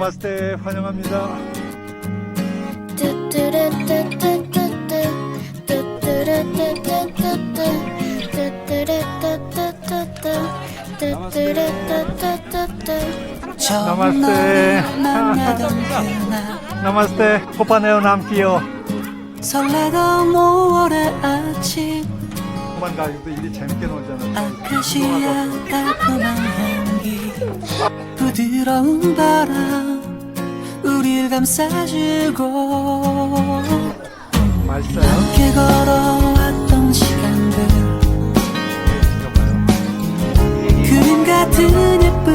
나마스테 환영합니다. 나마스테. 나마스테 호파네오 남기요. 설레던 5월의 아침 만 가지고도 일이 재밌게 놀잖아. 아카시아 달콤한 향기 부드러운 바람 우릴 감싸주고 맛있어요. 함께 걸어왔던 시간들 네, 그림 같은 예쁜